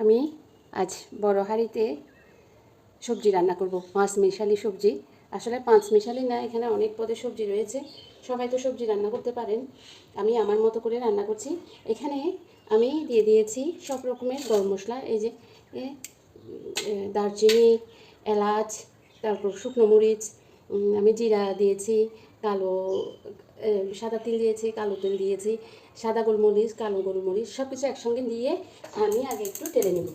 আমি আজ বড় হাঁড়িতে সবজি রান্না করব, পাঁচ মিশালি সবজি। আসলে পাঁচ মিশালি না, এখানে অনেক পদের সবজি রয়েছে। সবাই তো সবজি রান্না করতে পারেন। আমি আমার মতো করে রান্না করছি। এখানে আমি দিয়ে দিয়েছি সব রকমের গরম মশলা, এই যে দারচিনি, এলাচ, তারপর শুকনো মরিচ আমি জিরা দিয়েছি, কালো সাদা তিল দিয়েছি, কালো তিল দিয়েছি। সাদা গোলমরিচ, কালো গোলমরিচ সব কিছু একসঙ্গে দিয়ে আমি আগে একটু টেলে নেব।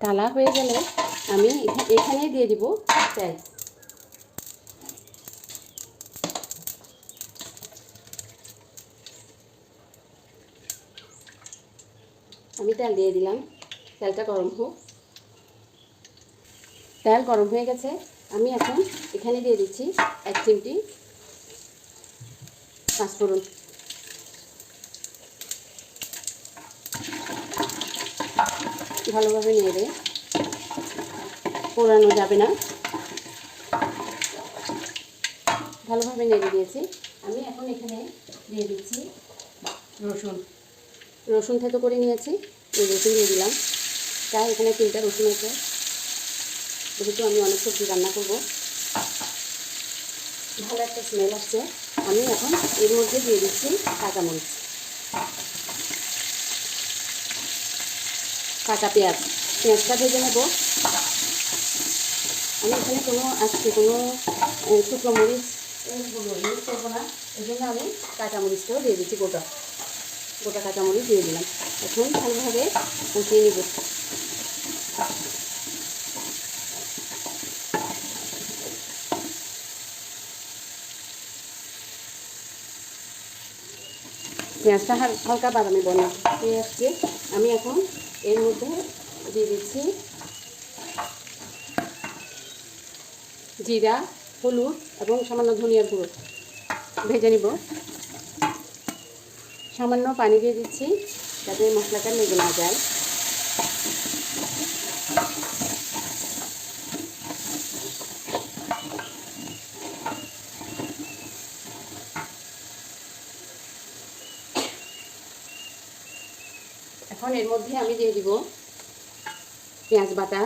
টালা হয়ে গেলে আমি এখানেই দিয়ে দিব তেল। আমি তেল দিয়ে দিলাম। তেলটা গরম হোক। তেল গরম হয়ে গেছে। আমি এখন এখানে দিয়ে দিচ্ছি এক চিমটি পাঁচফোড়ন। ভালোভাবে নেড়ে পোড়ানো যাবে না। ভালোভাবে নেড়ে দিয়েছি। আমি এখন এখানে দিয়ে দিচ্ছি রসুন। রসুন থেতো করে নিয়েছি, এই রসুন দিয়ে দিলাম। তাই এখানে তিনটা রসুন আছে। যেহেতু আমি অনেক সবজি রান্না করব, ভালো একটা স্মেল আসছে। আমি এখন এর মধ্যে দিয়ে দিচ্ছি কাঁচামরিচ কাঁচা পেঁয়াজ। পেঁয়াজটা ভেজে নেব। আমি এখানে কোনো আজকে কোনো শুকনো মরিচ, এগুলো ইউজ করব না। এই জন্য আমি কাঁচামরিচটাও দিয়ে দিচ্ছি গোটা। গোটা কাঁচামরিচ দিয়ে দিলাম। এখন ভালোভাবে কষিয়ে নেব। পেঁয়াজটা হাল- হালকা বাদামি বনে আসছে আমি এখন এর মধ্যে দিয়ে দিচ্ছি জিরা, হলুদ এবং সামান্য ধনিয়ার গুঁড়ো। ভেজে নিব। সামান্য পানি দিয়ে দিচ্ছি যাতে মশলাটা লেগে না যায়। এখন এর মধ্যে আমি দিয়ে দিব পেঁয়াজ বাটা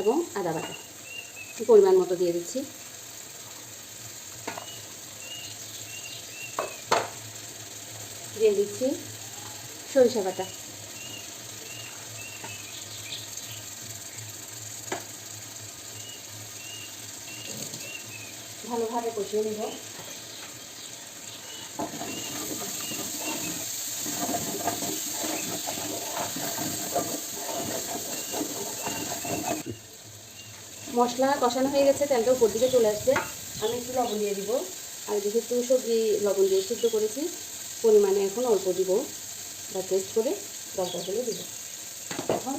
এবং আদা বাটা। পরিমাণ মতো দিয়ে দিচ্ছি। দিয়ে দিচ্ছি সরিষা বাটা। ভালোভাবে কষিয়ে নেব। মশলা কষানো হয়ে গেছে, তেলটা উপর দিকে চলে আসছে আমি একটু লবণ দিয়ে দিব। আর যেহেতু সবজি লবণ দিয়ে সিদ্ধ করেছি পরিমাণে এখন অল্প দিব বা টেস্ট করে দরকার হলে দিব। এখন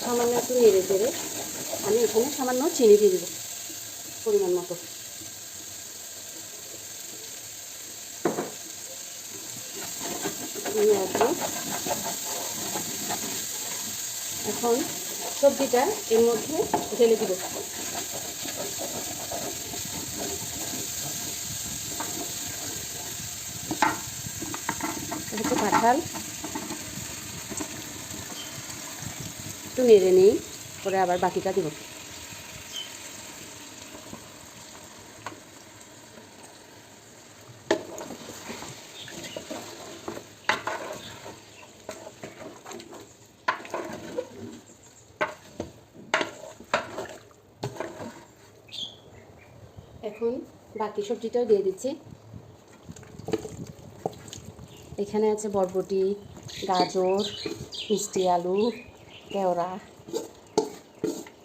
সামান্য একটু নেড়ে চেড়ে আমি এখানে সামান্য চিনি দিয়ে দিব পরিমাণ মতো। এখন সবজিটা এর মধ্যে ঢেলে দিব। কাঁঠাল একটু নেড়ে নেই পরে আবার বাকিটা দিব। এখন বাকি সবজিটাও দিয়ে দিচ্ছি। এখানে আছে বরবটি, গাজর, মিষ্টি আলু, কেওড়া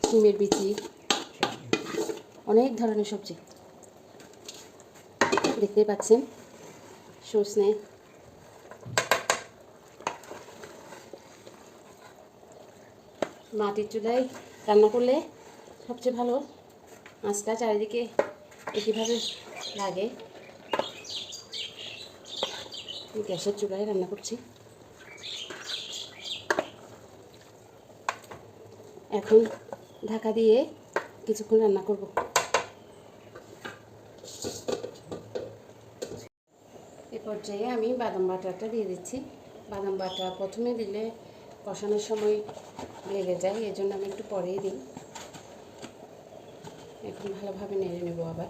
সিমের বিচি, অনেক ধরনের সবজি। দেখতে পাচ্ছেন সজনে মাটির চুলায় রান্না করলে সবচেয়ে ভালো, মাছটা চারিদিকে একইভাবে লাগে। গ্যাসের চুলায় রান্না করছি। এখন ঢাকা দিয়ে কিছুক্ষণ রান্না করব। এ পর্যায়ে আমি বাদাম বাটাটা দিয়ে দিচ্ছি। বাদাম বাটা প্রথমে দিলে কষানোর সময় লেগে যায়, এজন্য আমি একটু পরেই দিই। এখন ভালোভাবে নেড়ে নেব আবার।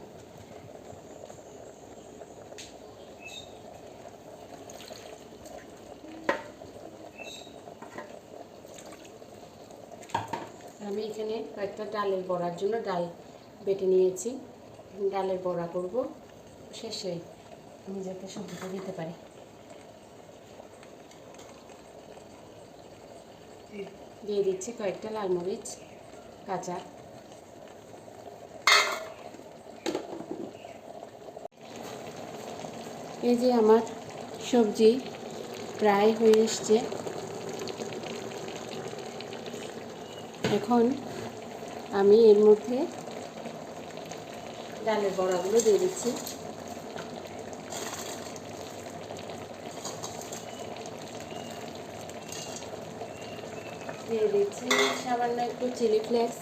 আমি এখানে কয়েকটা ডালের বড়ার জন্য ডাল বেটে নিয়েছি। ডালের বড়া করব। শেষে আমি যাতে সবজিটা দিতে পারি। দিয়ে দিচ্ছি কয়েকটা লাল মরিচ, কাঁচা। এই যে আমার সবজি প্রায় হয়ে এসছে। এখন আমি এর মধ্যে ডালের বড়াগুলো দিয়ে দিচ্ছি। দিয়ে দিচ্ছি সামান্য একটু চিলি ফ্লেক্স।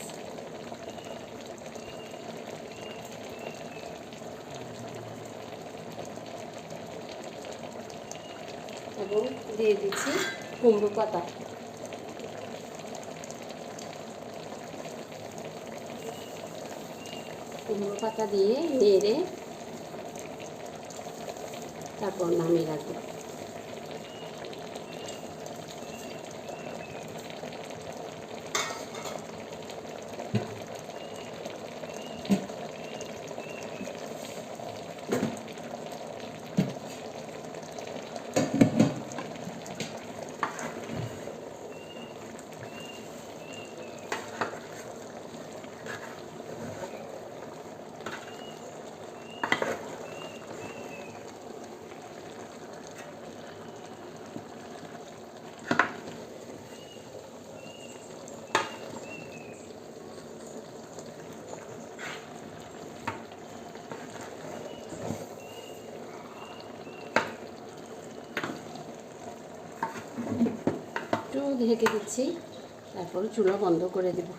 এবং দিয়ে দিচ্ছি কুমড়ো পাতা। কুমড়ো পাতা দিয়ে নেড়ে তারপর নামিয়ে রাখব একটু ঢেকে দিচ্ছি। তারপর চুলা বন্ধ করে দেব।